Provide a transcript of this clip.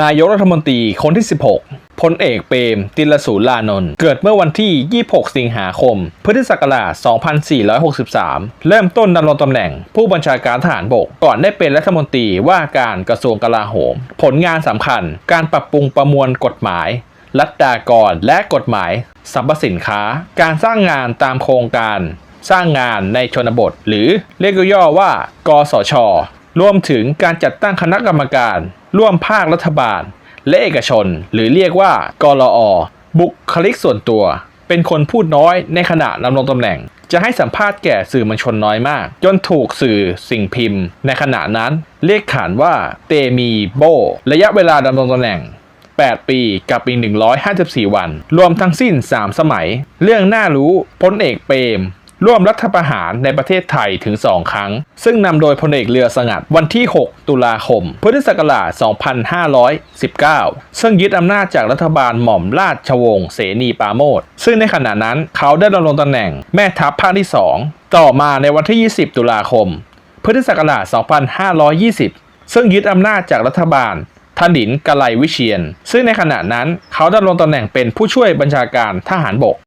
นายกรัฐมนตรีคนที่ 16พลเอกเปรม ติลสูรลานนท์เกิดเมื่อวันที่ 26 สิงหาคม พุทธศักราช 2463 เริ่มต้นดำรงตำแหน่ง ผู้บัญชาการทหารบก ก่อนได้เป็นรัฐมนตรีว่าการกระทรวงกลาโหม ผลงานสำคัญ การปรับปรุงประมวลกฎหมาย รัฐดากรและกฎหมายสรรพสินค้า การสร้างงานตามโครงการ สร้างงานในชนบท หรือเรียกย่อว่ากสช รวมถึงการจัดตั้งคณะกรรมการ ร่วมภาครัฐบาล และเอกชน หรือเรียกว่ากรอบุคลิกส่วนตัว เป็นคนพูดน้อยในขณะดำรงตำแหน่ง จะให้สัมภาษณ์แก่สื่อมวลชนน้อยมาก จนถูกสื่อสิ่งพิมพ์ ในขณะนั้น เรียกขานว่าเตมีโบ ระยะเวลาดำรงตำแหน่ง 8 ปีกับอีก154 วัน รวมทั้งสิ้น 3 สมัย เรื่องน่ารู้พลเอกเปรม ร่วมรัฐประหารในประเทศไทยถึง 2 ครั้ง ซึ่งนำโดยพลเอกเรือสงัดวันที่ 6 ตุลาคม พุทธศักราช 2519 ซึ่งยึดอำนาจจากรัฐบาลหม่อมราชวงศ์เสนีปาโมทซึ่งในขณะนั้นเขาได้ดำรงตำแหน่งแม่ทัพภาคที่ 2 ต่อมาในวันที่ 20 ตุลาคม พุทธศักราช 2520 ซึ่งยึดอำนาจจากรัฐบาลทนินกะไลวิเชียน ซึ่งในขณะนั้นเขาดำรงตำแหน่งเป็นผู้ช่วยบัญชาการทหารบก